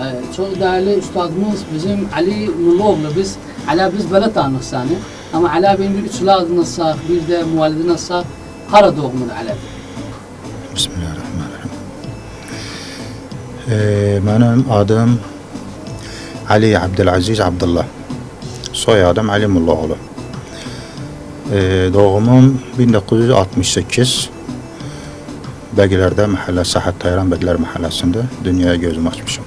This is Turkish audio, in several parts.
Ee, çok değerli üstadımız bizim Ali Mulloğlu biz Ali abi biz böyle tanıdık. Ama Ali abinin bir üsladı nasıl, bir de muvalidi nasıl, Kara doğumlu Ali abi. Bismillahirrahmanirrahim. Ee, benim adım Ali Abdülaziz Abdullah. Soyadım Ali Mullaoğlu. Ee, doğumum 1968. Begiler'de mahalle Sahat Tayran Begiler Mahallesi'nde dünyaya gözüm açmışım.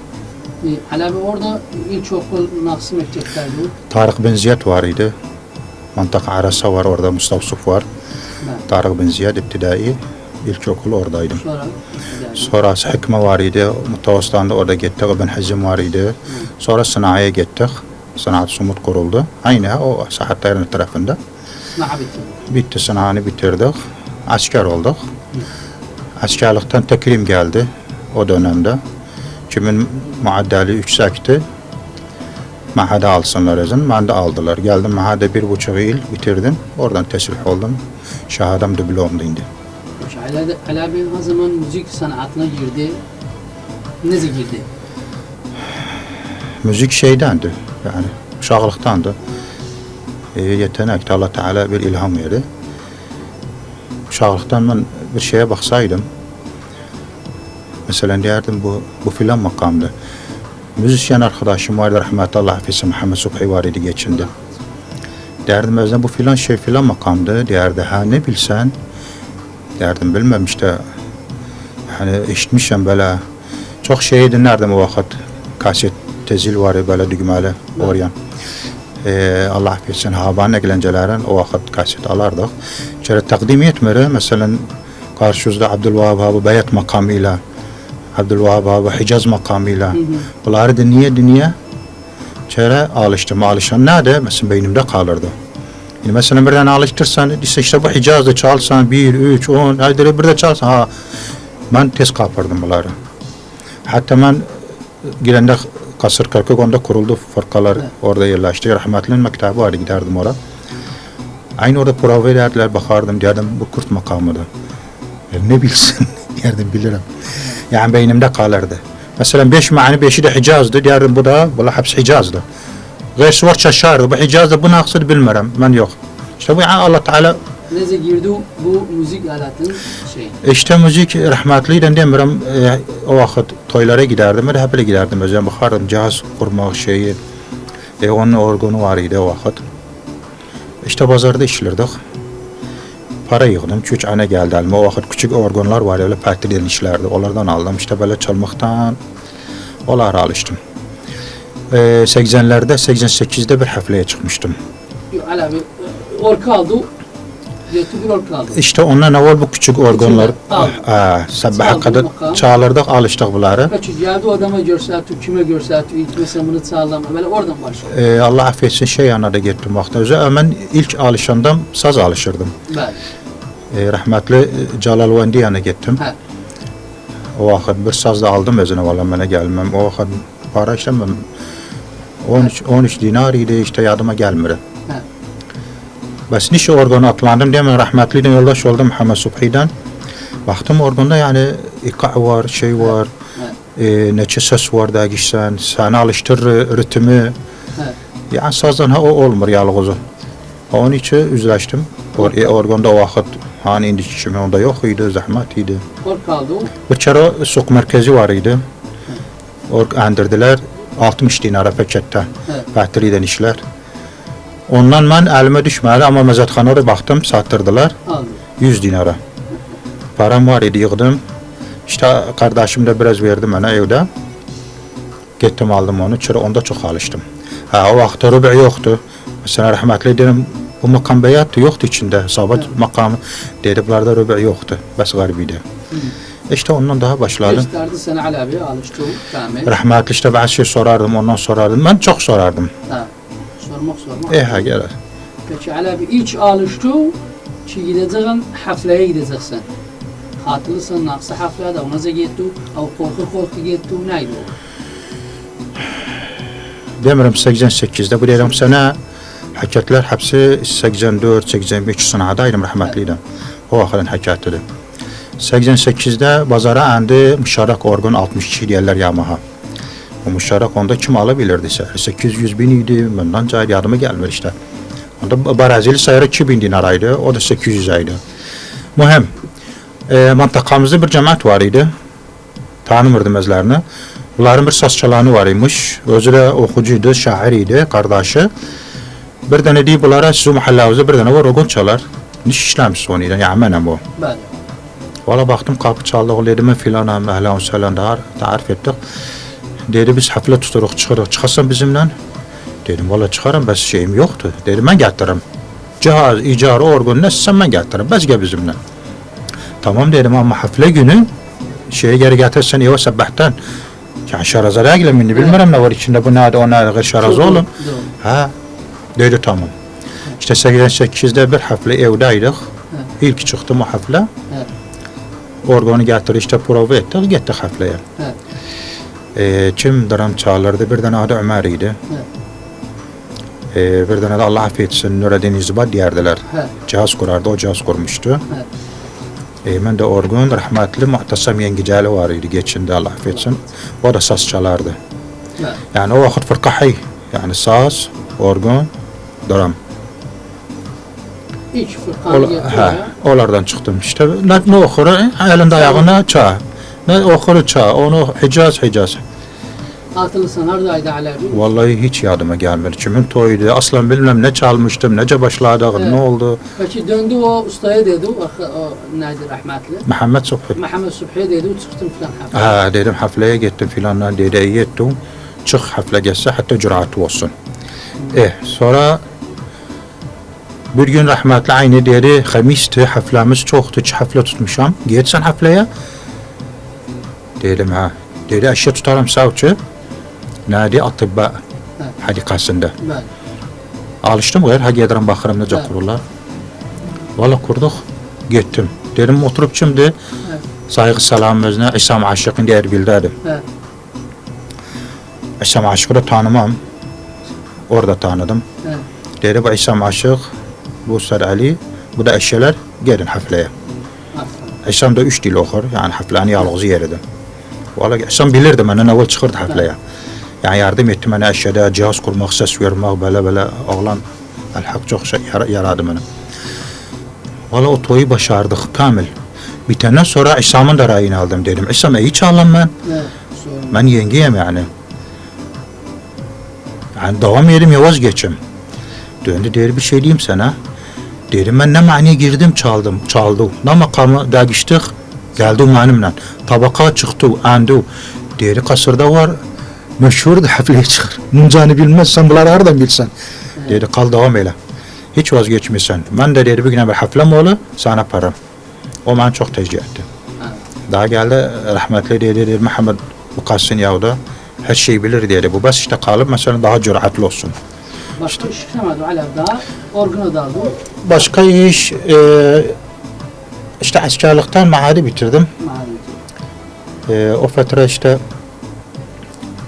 Ee, Ali abi orada ilkokul nasıl mektepteydi? Tarık bin Ziyad var idi. Mantaka Arasa var orada Mustavsuf var. Evet. Tarık bin Ziyad İptidai ilkokul oradaydım. Sonra Sonrası Hikme var idi. Mutavasıtan'da orada gittik. İbn Hazim var idi. Sonra sınavaya gittik. Sanat Sumut kuruldu. Aynı o Sahat Tayran tarafında. sınav bitti. Bitti sınavını bitirdik. Asker olduk. Askerlikten tekrim geldi o dönemde. Kimin muaddeli yüksekti. Mahade alsınlar izin. Ben de aldılar. Geldim mahade bir buçuk yıl bitirdim. Oradan teslih oldum. Şahadam diplomda indi. Ali, abi o zaman müzik sanatına girdi. Ne zaman girdi? Müzik şeydendi yani uşaqlıqdandı. E, yetenek Allah Teala bir ilham verdi. Uşaqlıqdan ben bir şeye baksaydım mesela derdim bu bu filan makamdı. Müzisyen arkadaşım vardı rahmetli Allah hafisi Muhammed Subhi var idi geçindi. Derdim özden bu filan şey filan makamdı. Derdi ha ne bilsen derdim bilmem işte hani işitmişim böyle çok şey dinlerdim o vakit. Kaset tezil var ya böyle düğmeli oryan. Ee, Allah affetsin haban eğlencelerin o vakit kaset alardık. Şöyle takdim etmeri mesela karşımızda Abdülvahab abi Beyat makamıyla Abdülvahab abi Hicaz makamıyla bunları dinleye dinleye Çere alıştım. Alışan nerede? Mesela beynimde kalırdı. Yani mesela birden alıştırsan işte, işte bu Hicaz'da çalsan bir, üç, on, haydi bir de çalsan ha ben tez kapırdım bunları. Hatta ben girende Kasır Kırkık onda kuruldu fırkalar orada yerleşti. Rahmetlinin mektebi vardı giderdim oraya. Aynı orada prova ederdiler bakardım derdim bu Kürt makamıdır. Ya ne bilsin derdim bilirim. Yani beynimde kalırdı. Mesela beş mani beşi de Hicaz'dı derdim bu da valla hepsi Hicaz'dı. Gayr var şaşardı bu Hicaz'da bu naksır bilmiyorum ben yok. İşte bu yani Allah Teala Ne zaman girdi bu müzik aletinin şey? İşte müzik rahmetliyden demiyorum e, o vakit toylara giderdim ben de hep giderdim özden bakardım cihaz kurmak şeyi e, onun organı var idi o vakit. İşte pazarda işlerdik. Para yığdım. Üç ana geldi elime. O vakit küçük organlar var öyle partilerin işlerdi. Onlardan aldım. İşte böyle çalmaktan onlara alıştım. E, 80'lerde 88'de bir hafleye çıkmıştım. Yok, abi e, orka aldı. Bir orka aldı. İşte ondan evvel bu küçük organlar ha, sabaha kadar çağırdık alıştık bunları. Kaçı geldi o adama görsetü, kime görsetü, ilk mesela bunu sağlama. Böyle oradan başladı. Ee, Allah affetsin şey yanına da gittim vakti özü. Ben ilk alışandan saz alışırdım. Bəli. Ee, rahmetli e, yanına gittim. Hə. O vakit bir saz da aldım özüne valla bana gelmem. O vakit para işte ben 13, 13 dinar idi işte yadıma gelmedi. Bas niş organa atlandım diye ben rahmetliden yoldaş oldum Muhammed Subhi'den. Baktım organda yani ika var, şey var, e, neçe ses var da gişsen, sana alıştır e, ritmi. Yani sazdan ha o olmur yalğızı. Onun için üzleştim. Or e, organda o vakit hani indiki kimi onda yok idi, zahmet idi. Orka aldı. Bir kere suk merkezi var idi. Org endirdiler 60 dinara pakette. Evet. Batteriden işler. Ondan ben elime düşmedi ama mezatxanaya baktım sattırdılar Aldı. 100 dinara. Param var idi yığdım. İşte kardeşim de biraz verdi bana evde. Gittim aldım onu. Çıra onda çok alıştım. Ha o vakti rübü yoktu. Mesela rahmetli dedim bu makam beyattı yoktu içinde. Sabat makamı dedi bunlarda yoktu. Bes garbiydi. İşte ondan daha başladım. Rahmetli işte bazı şey sorardım ondan sorardım. Ben çok sorardım. Ha. Sormak sormak. E ha gel. Peki Ali abi ilk alıştı ki gideceğin hafleye gideceksin. Hatırlısın naksı haflede ona da gitti. O korku korku gitti. Neydi o? Demirim 88'de bu dedim sana hakikatler hepsi 84 85 sınavdaydım rahmetliydim. O vaxtın hakikatidir. 88'de bazara endi müşarak organ 62 deyirlər Yamaha. O müşterek onda kim alabilirdi? 800 bin idi. Bundan cahil yardıma gelmir işte. Onda Barazili sayarı 2000 dinaraydı. O da 800 aydı. Mühim. E, mantakamızda bir cemaat var idi. Tanımırdım özlerini. Bunların bir sazçalanı var imiş. Özü de okucuydu, şair idi, kardeşi. Bir tane deyip bunlara siz mahallemizde bir tane var ogun çalar. Niş işlemiş onu idi. Yani benim bu. Bəli. Valla baktım kapı çaldı. O dedim filan ahlan selam da tarif ettik. Dedi biz hafle tuturuk çıkarık. Çıkarsan bizimle. Dedim valla çıkarım bes şeyim yoktu. Dedim ben getiririm. Cihaz, icarı, organ ne sen ben getiririm. Bez gel bizimle. Tamam dedim ama hafle günü şeye geri getirsen iyi sabahtan. Yani şarazara gilemini bilmiyorum ne var içinde bu ne o ne şaraz oğlum. Ha dedi tamam. İşte 88'de bir hafle evdeydik. İlk çıktım o hafle. Organı getir işte prova ettik gittik hafleye. Ee, kim dram çalırdı bir tane adı Ömer idi. Ee, bir tane de Allah affetsin Nureddin İzbat diyerdiler. Cihaz kurardı o cihaz kurmuştu. Ee, ben de organ rahmetli Muhtasam Yengicali var idi geçinde Allah affetsin. O da saz çalardı. Yani o vakit fırkahi yani saz, organ, İlk fırqanı Ola, ha, onlardan çıktım işte. Ne, ne okuru? Elinde ayağına çağ. Ne okuru çağ. Onu Hicaz Hicaz. Hatırlısın haradaydı Alevi? Vallahi hiç yadıma gelmedi. Kimin toyuydu? Aslan bilmem ne çalmıştım, nece başladık, Evet. ne oldu? Peki döndü o ustaya dedi, o, o neydi rahmetli? Muhammed Subhi. Mehmet Subhi dedi, çıktım filan hafta. Ha dedim hafleye gittim filanlar dedi iyi ettim. Çık hafle geçse hatta cüraat olsun. Eh sonra bir gün rahmetli aynı dedi hamisti haflemiz çoktu. Hiç hafle tutmuşam. Gitsen hafleye. Dedim ha. Dedi eşya tutarım savcı. Nadi atibba hadikasında. Alıştım gayr ha gelirim bakarım nece kururlar. Valla kurduk. Gittim. Dedim oturup şimdi saygı salam özüne İslam aşıkın değer bildirdim. İslam aşıkı da tanımam. Orada tanıdım. Dedi bu İslam aşık, bu Sar Ali, bu da eşyalar gelin. Aferin. İslam da üç dil okur. Yani haflani yalğızı yeridim. Valla İslam bilirdi benden evvel çıkırdı hafleye. Yani yardım etti bana eşyada cihaz kurmak, ses vermek, böyle böyle oğlan elhak çok şey yar- yaradı bana. Valla o toyu başardık kamil. Bitenden sonra İslam'ın da rayını aldım dedim. İslam iyi çalın ben. Evet. Ben yengeyim yani. Yani devam yerim ya vazgeçim. Döndü der bir şey diyeyim sana. Dedim ben ne mani girdim çaldım çaldı. Ne makamı dagiştik geldi manimle. Tabaka çıktı andu. Deri kasırda var. Meşhur da hafleye çıkar. Muncani bilmezsen bunları nereden bilsen. Dedi kal devam eyle. Hiç vazgeçmişsen. Ben de dedi bir gün bir haflem oğlu sana param. O bana çok tercih etti. Daha geldi rahmetli dedi, dedi Muhammed bu kalsın yahuda her şeyi bilir dedi. Bu bas işte kalıp mesela daha cüretli olsun. Başka iş işlemedim Alev daha. Orgunu da aldım. Başka iş e, işte askerlikten mahadi bitirdim. Mahalli. E, o fatra işte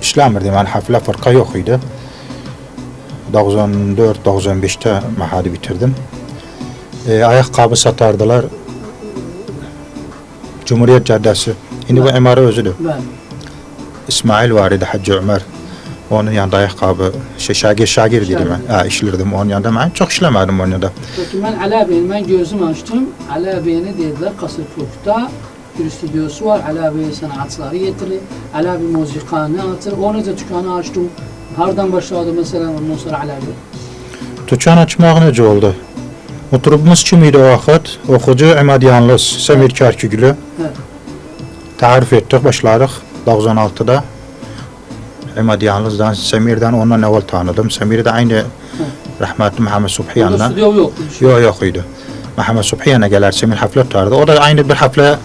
işlemirdim yani hafle farka yok idi. 94-95'te mahadi bitirdim. E, ayakkabı satardılar. Cumhuriyet Caddesi. Şimdi bu imara özüdür. İsmail var idi Hacı Ömer. Onun yanında ayakkabı, şey, şagir, şagir dedim ben. Ha, işlerdim onun yanında. Ben çok işlemedim onun yanında. Peki ben Ala Bey'in, ben gözüm açtım. Ala Bey'ine dediler Kasırkok'ta bir stüdyosu var. Ala Bey sanatçıları getirir. Ala Bey müzikanı atır. Onu da dükkanı açtım. Hardan başladı mesela ondan sonra Ala Bey? Dükkan açmaq necə oldu? Oturubumuz kim idi o vaxt? Oxucu Əməd Yanlız, Səmir Kərkügülü. Evet. Tərif etdik, başladıq 96-da. Əməd Yanlızdan, Səmirdən ondan əvvəl tanıdım. Səmiri də aynı rəhmətli Məhəmməd Subhi Orada yanına. stüdyo yoktu. şey. Yok yok idi. Məhəmməd Subhi yanına gələr, Səmir həflə tutardı. O da aynı bir həflə,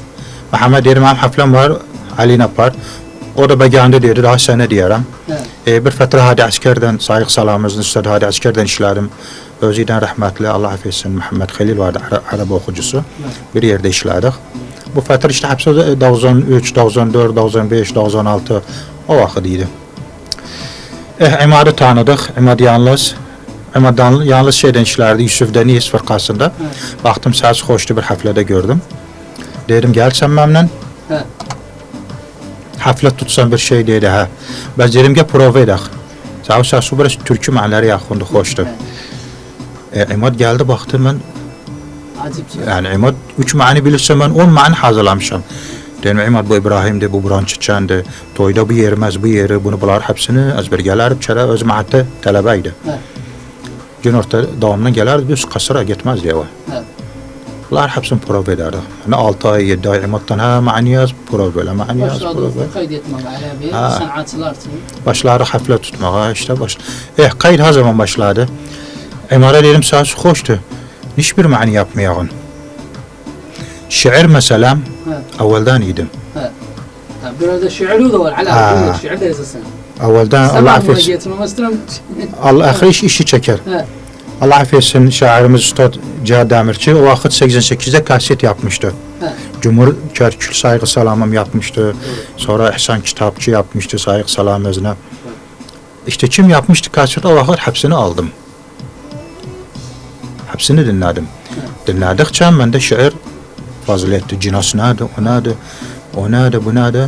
Məhəmməd deyir, mənim həfləm var, Ali Napar. O da bəgəndə deyirdi, daha deyərəm. Evet. E, bir fətrə Hadi Əsgərdən, Sayıq Salamımızın üstədi Hadi Əsgərdən işlədim. Özüydən rəhmətli, Allah affetsin, Məhəmməd Xəlil vardı, Ara- Arab oxucusu. Bir yerdə işlədik. Bu fətr işte həbsə 93, 94, 95, 96 o vaxt idi. Eh, İmadı tanıdıq, İmad Yanlız. İmad Yan- Yanlız şeydən işlərdi, Yusuf Dəniz fırqasında. Evet. Baxdım, səs xoşdu bir həflədə gördüm. Dedim, gəl sən məmlə. Evet. haflet tutsan bir şey dedi ha. Ben dedim ki prova edek. Sağ olsun su biraz türkü ma'ları yakındı hoştu. E, İmad geldi baktı ben Acip. yani İmad üç mani bilirse ben on mani hazırlamışım. Dedim İmad bu İbrahim'di, bu Buran Çiçen'di. Toyda bu yermez, bu yeri, bunu bular hepsini ezbergeler, çere öz maatte talebeydi. Evet. Gün orta devamlı gelerdi, biz diye var. Evet. Bunlar hepsini prova ederdi. Yani 6 ay, 7 ay İmad'dan ha mani yaz, prova böyle, mani yaz, prova. Başladı. Ha. Hafle tutmaya işte baş. Eh kayıt her zaman başladı. İmara dedim sağ hoştu. Hiçbir mani yapmayağın. Şiir mesela Evet. evvelden idim. Ha, Biraz da var. Alabi. Şiir de yazasın. Evvelden Allah affetsin. Allah ahir iş işi çeker. Evet. Allah affetsin şairimiz Üstad Cihat Demirci o vakit 88'de kaset yapmıştı. Evet. Cumhur Kerkül Saygı Salamım yapmıştı. Sonra İhsan Kitapçı yapmıştı Saygı Salam özüne. İşte kim yapmıştı kaseti o vakit hepsini aldım. Hepsini dinledim. Dinledikçe ben de şiir faziletti. Cinas nerede, o nerede, o nerede, bu nerede.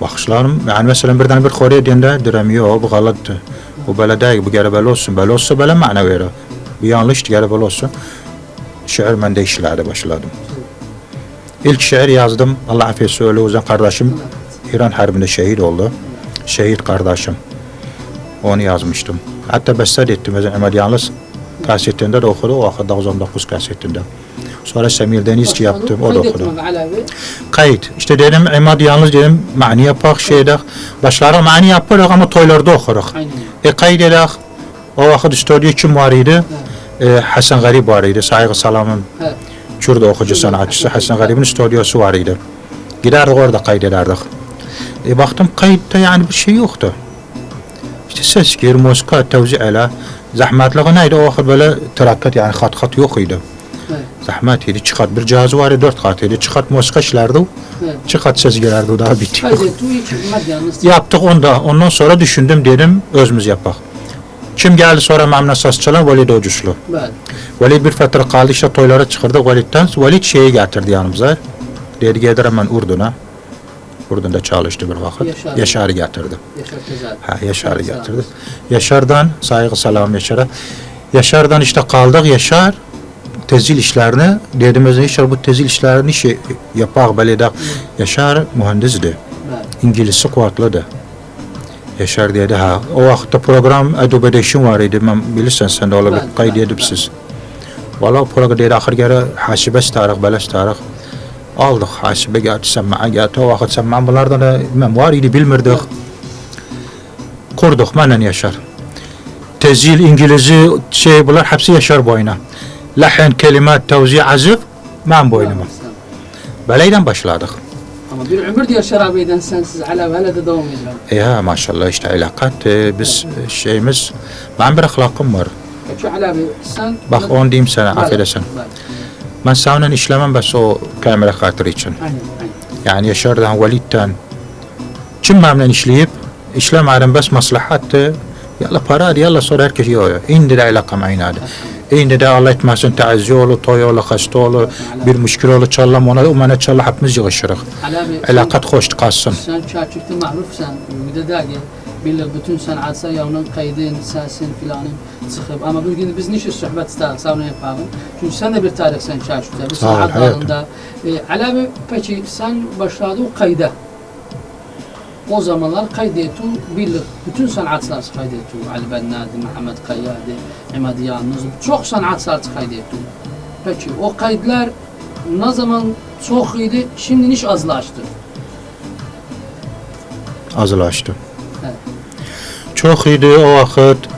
Bakışlarım, yani mesela birden bir Kore diyende direm yok, bu galattı. Bu böyle değil, bu geri böyle olsun. Böyle olsa böyle mana verir. Bu yanlıştı, geri böyle olsun. Şiir bende işlerdi, başladım. İlk şiir yazdım. Allah affetsin öyle Uzun kardeşim İran Harbi'nde şehit oldu. Şehit kardeşim. Onu yazmıştım. Hatta bestel ettim. Ömer Yalnız kasetinde de okudu. O vakit 99 kasetinde. Sonra Semir Denizci yaptım. O da okudu. Kaydetmek Alabi. Kayıt. İşte dedim Emad Yalnız dedim mani yapak şeyde. Başlara mani yaparız ama toylarda. Aynen. E kayıt edek. O vakit stüdyo kim var idi? E, Hasan Garip var idi. Saygı. Evet. Kürt okucu sanatçısı Hasan Garip'in stüdyosu var idi. Giderdik orada kaydederdik. E baktım kayıtta yani bir şey yoktu. İşte ses gir, musika, tevzi ele. Zahmetli neydi o vakit böyle trakkat yani kat kat yok idi. Evet. Zahmet idi. Çıkat bir cihazı var idi, dört kat idi. Çıkat musika işlerdi. Evet. Çıkat ses girerdi daha yalnız. Yaptık onda. Ondan sonra düşündüm dedim özümüz yapak. Kim geldi sonra Memne Sasçalan Velid Ocuçlu. Evet. Bir fatra kaldı işte toylara çıkırdık Velid'den. Velid şeyi getirdi yanımıza. Dedi gelirim ben Urdun'a. Urdun'da çalıştı bir vakit. Yaşar. Yaşar'ı getirdi. Yaşar. Ha Yaşar'ı getirdi. Yaşar'dan saygı selam Yaşar'a. Yaşar'dan işte kaldık Yaşar tezil işlerini dedim özü Yaşar bu tezil işlerini şey yapak belede. Yaşar mühendisdi. İngilizce kuvvetlidir. Yaşar dedi ha. O vakitte program Adobe Edition var idi. Ben bilirsen sen de öyle bir Ben- kayıt ben- edip siz. Valla o program dedi ahir kere hasibe tarih, beleş tarih. Aldık hasibe geldi, sema'a geldi. O vakit sema'a bunlardan da var idi bilmirdik. Kurduk menen Yaşar. Tezil, İngilizce şey bunlar hepsi Yaşar boyuna. Lahin, kelimat, tevzi, azif ben boynuma. Beleyden başladık. Ama bir ömür diyor Yaşar abiden sensiz Alabi hala da devam ediyor. Ya maşallah işte ilakat e, biz e, şeyimiz ben bir ahlakım var. Peki Alabi sen... Bak on diyeyim sana Bak, affedersin. bak. Ben savunun işlemem bes o kamera hatırı için. Aynen aynen. Yani Yaşar'dan, Velid'den kim memnun işleyip işlemeyelim bes maslahattı. Yalla para yalla sonra herkes yiyor. İndi de ilakam aynadı. İndi de Allah etmesin taazzi oğlu, toy oğlu, hasta oğlu, bir müşkül oğlu çallam ona, umana çalla hepimiz yığışırıq. İlakat hoş kalsın. Sen çarçıkta marufsan, bir der ki, bilir bütün sanatsa yavunun kaydın, sesin filanın çıkıp. Ama bugün biz niçin sohbet istedik, savunu yapalım. Çünkü sen de bir tarihsen çarçıkta, bir hayatım. dalında. E, Alabi peki sen başladın kayda. O zamanlar kaydetu bilir. Bütün sanatçılar kaydetu. Ali Bennadi, Mehmet Kayyadi, İmad Yalnız. Çok sanatçılar kaydetu. Peki o kayıtlar ne zaman çok idi, şimdi niş azlaştı. azlaşdı. Evet. Çok idi o vakit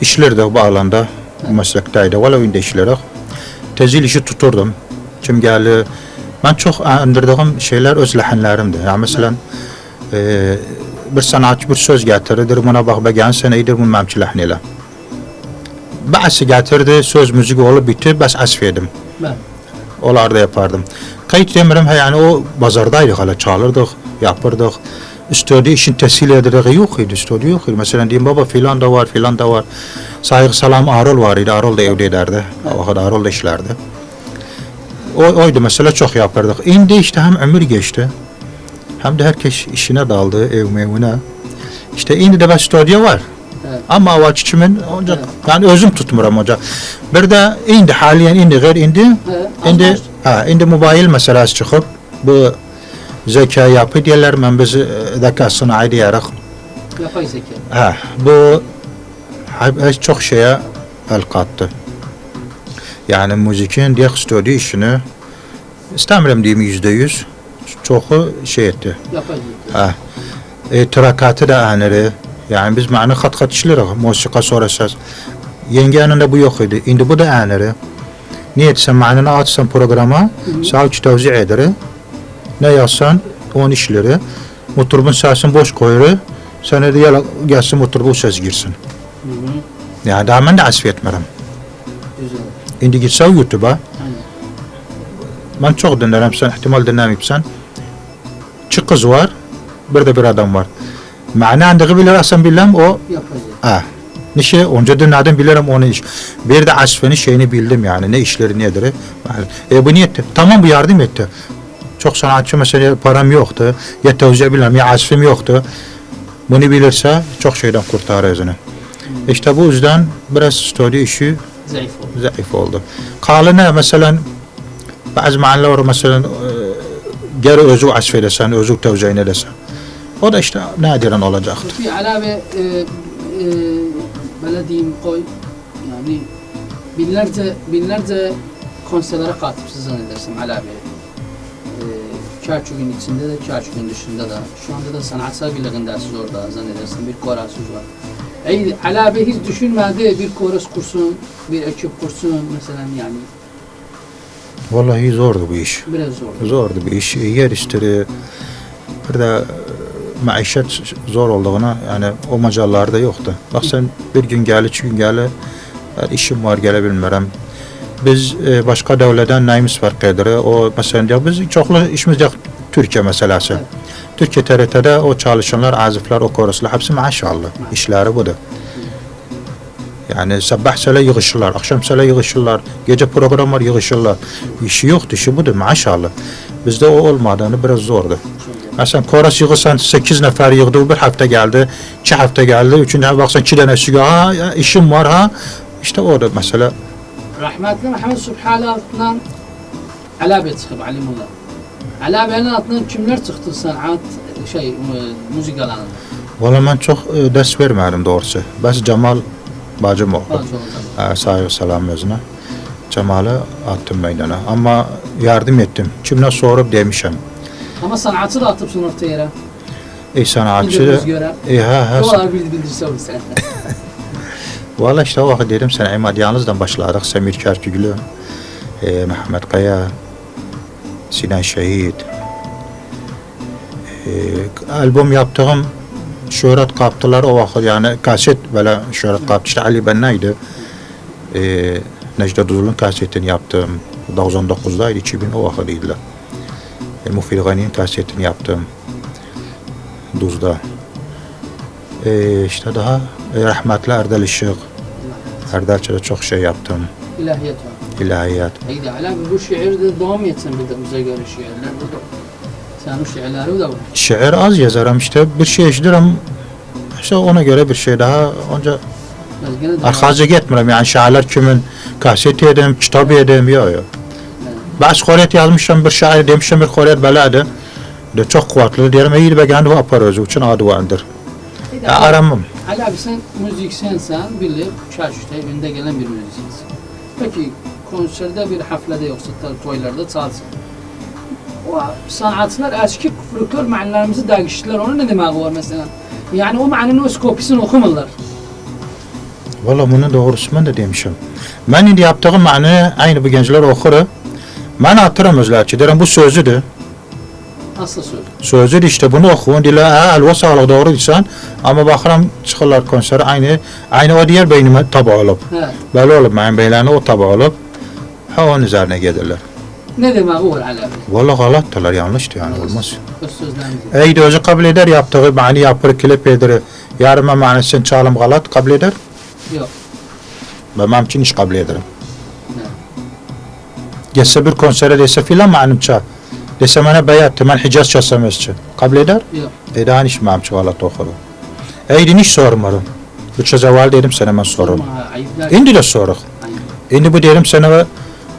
işlerdik bu alanda, bu meslekteydi. Valla indi işlerik. Tezil işi tuturdum. Kim geldi. Ben çok indirdiğim şeyler öz lehenlerimdi. Yani mesela e, bir sanatçı bir söz getirirdir. Buna bak be gen sen iyidir bunun memçi lehniyle. Bazı getirdi söz müzik olup bitti. Bas asfedim. Ben. Onlarda yapardım. Kayıt demirim he yani o bazardaydık hala çalırdık, yapırdık. Stüdyo işin tessil ederek yok idi, stüdyo yok idi. Mesela diyeyim baba filan da var, filan da var. Saygı salam Arol var idi, Arol da evde ederdi. O vakit Arol da işlerdi. O, oydu mesela çok yapardık. İndi işte hem ömür geçti. Hem de herkes işine daldı, ev mevine. İşte indi de bir stüdyo var. Evet. Ama o kimin hoca, Evet. yani özüm tutmuram hoca. Bir de indi haliyen indi gayr indi. He, İndi ha indi mobil meselesi çıkıp bu zeka yapı diyorlar ben biz zeka sınai diyerek Yapay zeka. ha bu çok şeye el kattı. Yani müzikin diye stüdyo işini istemiyorum diyeyim yüzde yüz çoğu şey etti. Ha. E, trakatı da anırı. Yani biz mani kat kat işleriz. Musika sorasız. Yengenin de bu yok idi. Şimdi bu da anırı. Niye etsen manını atsan programa, savcı tevzi ederi. Ne yazsan onun işleri. Muturbun sesini boş koyuru. Sana da yala gelsin muturbu ses girsin. Hı hı. Yani daha ben de asf etmerim. Şimdi gitsen YouTube'a. Ben çok dinlerim sen ihtimal dinlemeyipsen. Çık kız var. Bir de bir adam var. Ma'na andığı bilir asan bilmem o Yapay zeka. Ha. Nişe onca dinledim bilirim onu iş. Bir de asfeni şeyini bildim yani ne işleri nedir. E bu niyetti. Tamam bu yardım etti. Çok sanatçı mesela param yoktu. Ya tevzi bilmem ya asfim yoktu. Bunu bilirse çok şeyden kurtarır özünü. İşte bu yüzden biraz stüdyo işi Zayıf oldu. zayıf oldu. Kalına mesela bazı mahalleler mesela e, geri özü asfedesen, özü tevziyine desen. O da işte nadiren olacaktır. Bir alave e, böyle diyeyim koy yani binlerce binlerce konserlere katipsiz zannedersem alave. E, Çarçuk'un içinde de Çarçuk'un dışında da şu anda da sanatsal birliğinde siz orada zannedersem bir korasız var. Ey, alave hiç düşünmedi bir koros kursun, bir ekip kursun mesela yani Vallahi zordu bu iş. biraz zor. Zordu bir iş. Yer işleri bir de e, maişet zor olduğuna yani o macallarda yoktu. Bak sen bir gün gel, iki gün gel, yani işim var gelebilmirəm. Biz e, başka devletten neyimiz var kadri. O mesela biz çoklu işimiz yok Türkiye meselesi. Evet. Türkiye TRT'de o çalışanlar, azifler, o koruslar hepsi maaş aldı. İşleri budur. Yani sabah sele yığışırlar, akşam sele yığışırlar, gece program var yığışırlar. İşi yoktu, işi budur, maaş aldı. Bizde o olmadığını biraz zordu. Mesela koras yığırsan 8 nefer yığdı, bir hafta geldi, 2 hafta geldi, üçüncü hafta baksan 2 tane sigara, ha ya işim var ha. İşte o da mesela. Rahmetli Mehmet Subhali altından Alabe çıkıp Alimullah. Alabe'nin altından kimler çıktı sanat şey mu- müzik alanında? Valla ben çok e, ders vermedim doğrusu. Bas Cemal bacım. E, saygı selam özüne. Cemal'ı attım meydana. Ama yardım ettim. Kimle sorup demişim. Ama sanatçı da atıpsın ortaya yere. E sanatçı göre. E ha ha. O kadar bildi bildirse olur sen. Valla işte o vakit dedim sen İmad Yalnız'dan başladık. Semir Kerkügülü, e, Mehmet Kaya, Sinan Şehit. E, albüm yaptığım şöhret kaptılar o vakit yani kaset böyle şöhret kaptı. İşte Ali Benna'ydı. E, Necdet Uzun'un kasetini yaptım. 99'daydı, 2000 o vakit iddiler. E, Mufid Gani'nin kasetini yaptım. Duz'da. E, işte daha e, rahmetli Erdal Işık. Erdalçı'da çok şey yaptım. İlahiyat var. İlahiyat. İyi Alabe bu şiirde devam etsin bir de bize göre şiirler. Sen şiirleri de var. Şiir az yazarım işte bir şey eşidirim. İşte ona göre bir şey daha onca arkaca gitmiyorum yani şairler kimin kaseti edeyim, kitap edeyim yok yok. Bazı koret yazmışım bir şair demişim bir koret beladı. De çok kuvvetli diyelim iyi be kendi yapar özü için adı vardır. İyi de Ya Alabe- aramam. Alabe sen bilir çarşıda önde gelen bir müzisyensin. Peki konserde bir haflede yoksa da toylarda çalsın. O sanatçılar eski folklor manilerimizi dergiştiler. Onun ne demek var mesela? Yani o maninin öz kopyasını okumalılar. Valla bunu doğrusu ben de demişim. Ben indi yaptığım mani aynı bu gençler okur. Ben hatırım özlerçi derim bu sözüdür. Aslı söz. Sözü de işte bunu okuyun dile ha elva sağlık doğru insan ama bakıram çıkırlar konser aynı aynı o diğer beynime tabi olup He. böyle olup benim beylerine o tabi olup ha onun üzerine gelirler. Ne demek var Alabe? Valla galattalar yanlıştı yani olmaz. Öz sözlerimizi. Ey de özü kabul eder yaptığı mani yapır klip eder yarıma manisini çalım galat kabul eder Yok. ben için iş kabul ederim. Ne? Geçse bir konsere dese filan manim ça Dese bana beyattı, ben Hicaz çalsam için. Kabul eder? Yok. E daha hiç mamçı galat okudu. Eydin hiç sormadım. Bu çözeval dedim sana ben ayıplar. Indi de soruk. Şimdi bu derim sana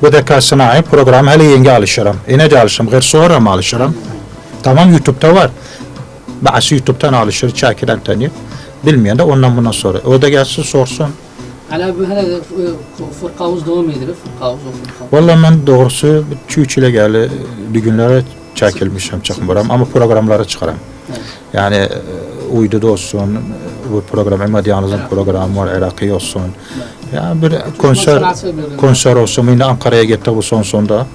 bu zeka sanayi programı hele yenge alışırım. Yine de alışırım. Gayr sonra mı alışırım? Tamam YouTube'da var. Bazı YouTube'dan alışır, çekilen tanıyor. Bilmeyen de ondan bundan sonra. O da gelsin sorsun. Ala bu hele e, fırkavuz devam edilir. Fırkavuz o. Vallahi ben doğrusu 2-3 ile geldi düğünlere çekilmişim çıkmıram ama programlara çıkarım. Evet. Yani e, uyduda olsun, e, bu program Emadiyanızın programı var, Iraki olsun. Yani bir konser konser olsun. Yine Ankara'ya gitti bu son sonda.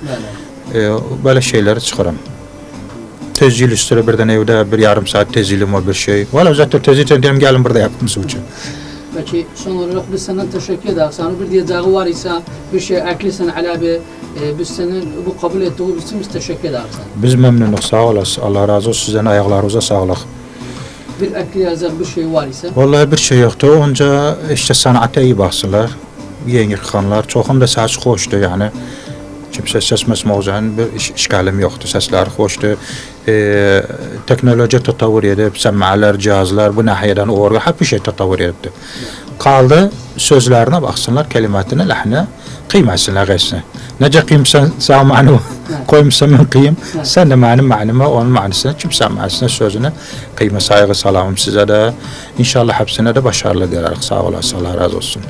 Böyle. E, böyle şeyleri çıkarım. Tezgil üstüne birden evde bir yarım saat tezgilim var bir şey. Valla zaten tezgil dedim gelin burada yapın için. Peki son olarak biz senden teşekkür ederiz. Sana bir diyeceği var ise bir şey eklisin Ala Bey. E, biz senin bu kabul ettiği için biz teşekkür ederiz. Biz memnunuz sağ olasın. Allah razı olsun sizden ayaklarınıza sağlık. Bir ekleyecek bir şey var ise. Vallahi bir şey yoktu. Onca işte sanata iyi baksınlar. Yengir xanlar. Çoxum da səs xoşdu yani. Kimsə səs məsmozan bir iş, işgalim yoktu. Sesler hoştu. Ee, teknoloji tatavvur edip, semmalar, cihazlar bu nahiyeden uğurga hep bir şey tatavvur edipti. Kaldı sözlerine baksınlar, kelimatına, lahne kıymasınlar gayesine. Nece kıymsan sağ manu koymuşsan ben kıyım. Sen de benim manıma, onun manasına, kimse manasına sözüne kıyma saygı salamım size de. İnşallah hepsine de başarılı dilerim. Sağ olasın, Allah razı olsun.